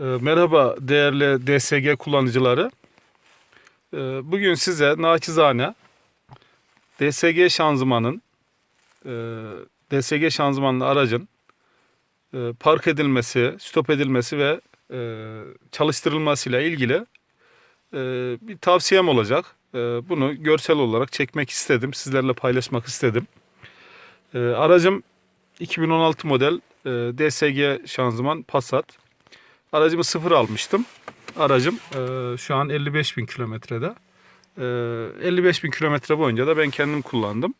Ee, Merhaba değerli DSG kullanıcıları. Ee, Bugün size naçizane DSG şanzımanın e, DSG şanzımanlı aracın e, park edilmesi, stop edilmesi ve e, çalıştırılmasıyla ilgili bir tavsiyem olacak. Bunu görsel olarak çekmek istedim, sizlerle paylaşmak istedim. Aracım 2016 model DSG şanzıman Passat. Aracımı sıfır almıştım. Aracım e, şu an 55 bin kilometrede. E, 55 bin kilometre boyunca da ben kendim kullandım.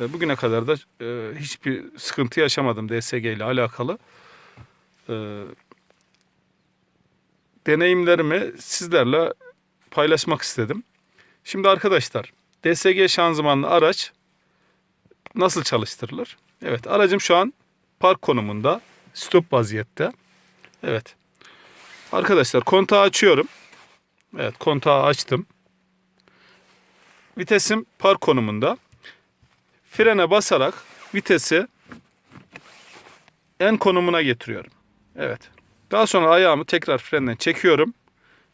E, bugüne kadar da e, hiçbir sıkıntı yaşamadım DSG ile alakalı. E, deneyimlerimi sizlerle paylaşmak istedim. Şimdi arkadaşlar DSG şanzımanlı araç nasıl çalıştırılır? Evet aracım şu an park konumunda stop vaziyette. Evet. Arkadaşlar kontağı açıyorum. Evet kontağı açtım. Vitesim park konumunda. Frene basarak vitesi en konumuna getiriyorum. Evet. Daha sonra ayağımı tekrar frenden çekiyorum.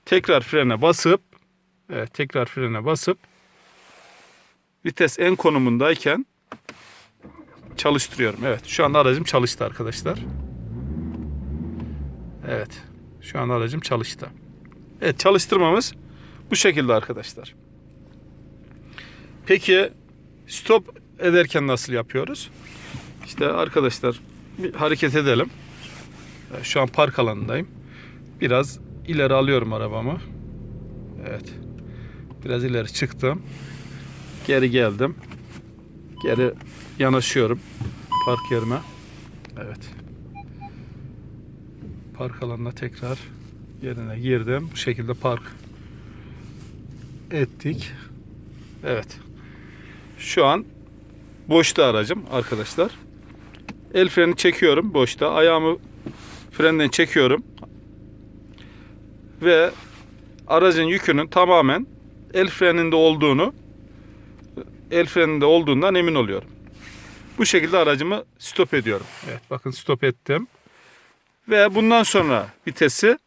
Tekrar frene basıp evet tekrar frene basıp vites en konumundayken çalıştırıyorum. Evet şu anda aracım çalıştı arkadaşlar. Evet. Şu an aracım çalıştı. Evet çalıştırmamız bu şekilde arkadaşlar. Peki stop ederken nasıl yapıyoruz? İşte arkadaşlar bir hareket edelim. Şu an park alanındayım. Biraz ileri alıyorum arabamı. Evet. Biraz ileri çıktım. Geri geldim. Geri yanaşıyorum park yerime. Evet park alanına tekrar yerine girdim. Bu şekilde park ettik. Evet. Şu an boşta aracım arkadaşlar. El freni çekiyorum boşta. Ayağımı frenden çekiyorum. Ve aracın yükünün tamamen el freninde olduğunu el freninde olduğundan emin oluyorum. Bu şekilde aracımı stop ediyorum. Evet bakın stop ettim. Ve bundan sonra vitesi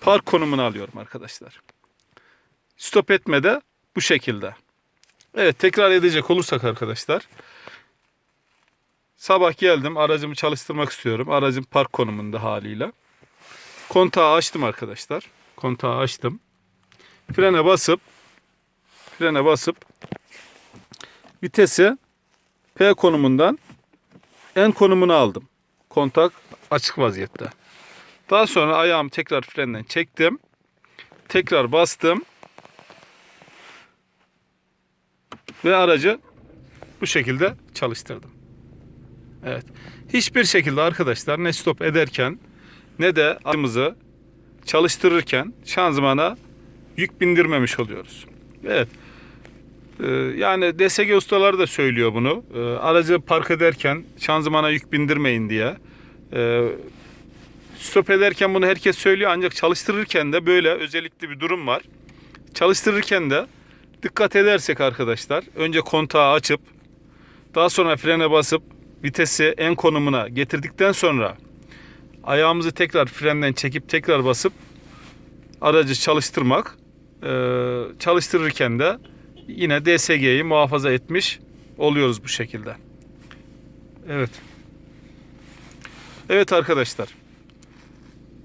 park konumuna alıyorum arkadaşlar. Stop etme de bu şekilde. Evet tekrar edecek olursak arkadaşlar. Sabah geldim aracımı çalıştırmak istiyorum. Aracım park konumunda haliyle. Kontağı açtım arkadaşlar. Kontağı açtım. Frene basıp frene basıp vitesi P konumundan N konumuna aldım. Kontak açık vaziyette. Daha sonra ayağımı tekrar frenden çektim. Tekrar bastım. Ve aracı bu şekilde çalıştırdım. Evet. Hiçbir şekilde arkadaşlar ne stop ederken ne de aracımızı çalıştırırken şanzımana yük bindirmemiş oluyoruz. Evet. Ee, Yani DSG ustaları da söylüyor bunu. Ee, Aracı park ederken şanzımana yük bindirmeyin diye. Ee, Stop ederken bunu herkes söylüyor ancak çalıştırırken de böyle özellikle bir durum var. Çalıştırırken de dikkat edersek arkadaşlar önce kontağı açıp daha sonra frene basıp vitesi en konumuna getirdikten sonra ayağımızı tekrar frenden çekip tekrar basıp aracı çalıştırmak ee, çalıştırırken de yine DSG'yi muhafaza etmiş oluyoruz bu şekilde. Evet. Evet arkadaşlar.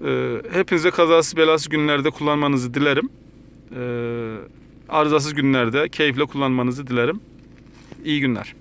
Ee, hepinize kazasız belasız günlerde kullanmanızı dilerim. Ee, arızasız günlerde keyifle kullanmanızı dilerim. İyi günler.